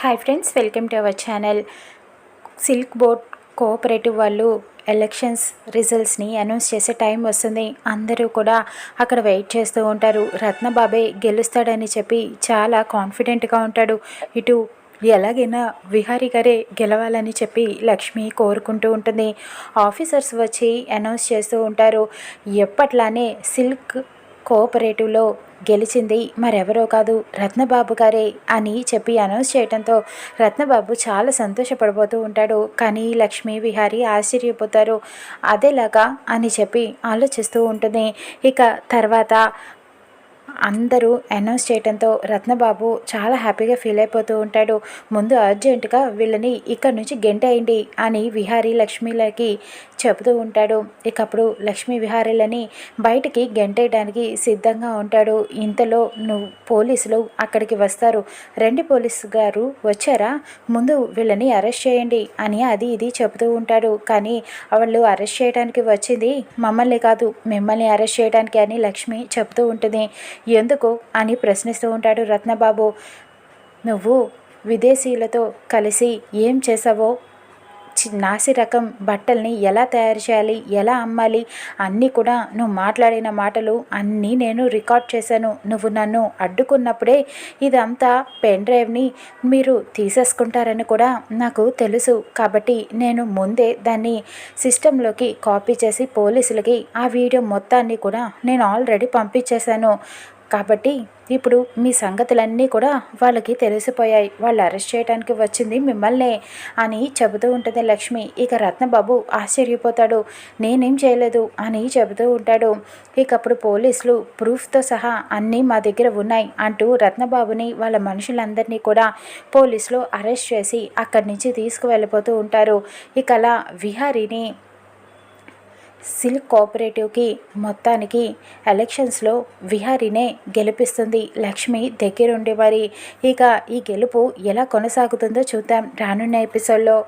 Hi friends welcome to our channel silk board cooperative వాళ్ళు elections రిజల్ట్స్ని announce చేసే time వస్తుంది. అందరూ కూడా అక్కడ వెయిట్ చేస్తూ ఉంటారు. రత్నబాబే గెలుస్తాడని చెప్పి చాలా కాన్ఫిడెంట్గా ఉంటాడు. ఇటు ఎలాగైనా విహారీ గారే గెలవాలని చెప్పి లక్ష్మి కోరుకుంటూ ఉంటుంది. ఆఫీసర్స్ వచ్చి అనౌన్స్ చేస్తూ ఉంటారు. ఎప్పట్లానే సిల్క్ కోఆపరేటివ్లో గెలిచింది మరెవరో కాదు రత్నబాబు గారే అని చెప్పి అనౌన్స్ చేయడంతో రత్నబాబు చాలా సంతోషపడిపోతూ ఉంటాడు. కానీ లక్ష్మీ విహారీ ఆశ్చర్యపోతారు. అదేలాగా అని చెప్పి ఆలోచిస్తూ ఉంటుంది. ఇక తర్వాత అందరూ అనౌన్స్ చేయడంతో రత్నబాబు చాలా హ్యాపీగా ఫీల్ అయిపోతూ ఉంటాడు. ముందు అర్జెంటుగా వీళ్ళని ఇక్కడ నుంచి గెంటేయండి అని విహారీ లక్ష్మీలకి చెబుతూ ఉంటాడు. ఇకప్పుడు లక్ష్మీ విహారీలని బయటికి గెంటేయడానికి సిద్ధంగా ఉంటాడు. ఇంతలో నువ్వు పోలీసులు అక్కడికి వస్తారు. రెండు పోలీసు గారు వచ్చారా? ముందు వీళ్ళని అరెస్ట్ చేయండి అని అది ఇది చెబుతూ ఉంటాడు. కానీ వాళ్ళు అరెస్ట్ చేయడానికి వచ్చింది మమ్మల్ని కాదు మిమ్మల్ని అరెస్ట్ చేయడానికి అని లక్ష్మి చెబుతూ ఉంటుంది. ఎందుకు అని ప్రశ్నిస్తూ ఉంటాడు రత్నబాబు. నువ్వు విదేశీయులతో కలిసి ఏం చేసావో? నాసి రకం బట్టల్ని ఎలా తయారు చేయాలి? ఎలా అమ్మాలి? అన్నీ కూడా నువ్వు మాట్లాడిన మాటలు అన్నీ నేను రికార్డ్ చేశాను. నువ్వు నన్ను అడ్డుకున్నప్పుడే ఇదంతా పెన్ డ్రైవ్ని మీరు తీసేసుకుంటారని కూడా నాకు తెలుసు. కాబట్టి నేను ముందే దాన్ని సిస్టంలోకి కాపీ చేసి పోలీసులకి ఆ వీడియో మొత్తాన్ని కూడా నేను ఆల్రెడీ పంపించేశాను. కాబట్టి ఇప్పుడు మీ సంగతులన్నీ కూడా వాళ్ళకి తెలిసిపోయాయి. వాళ్ళు అరెస్ట్ చేయడానికి వచ్చింది మిమ్మల్నే అని చెబుతూ ఉంటుంది లక్ష్మి. ఇక రత్నబాబు ఆశ్చర్యపోతాడు. నేనేం చేయలేదు అని చెబుతూ ఉంటాడు. ఇక అప్పుడు పోలీసులు ప్రూఫ్తో సహా అన్నీ మా దగ్గర ఉన్నాయి అంటూ రత్నబాబుని వాళ్ళ మనుషులందరినీ కూడా పోలీసులు అరెస్ట్ చేసి అక్కడి నుంచి తీసుకువెళ్ళిపోతూ ఉంటారు. ఇక అలా విహారీని సిల్క్ కోఆపరేటివ్కి మొత్తానికి ఎలక్షన్స్లో విహారీనే గెలిపిస్తుంది లక్ష్మి దగ్గరుండి మరి. ఇక ఈ గెలుపు ఎలా కొనసాగుతుందో చూద్దాం రానున్న ఎపిసోడ్లో.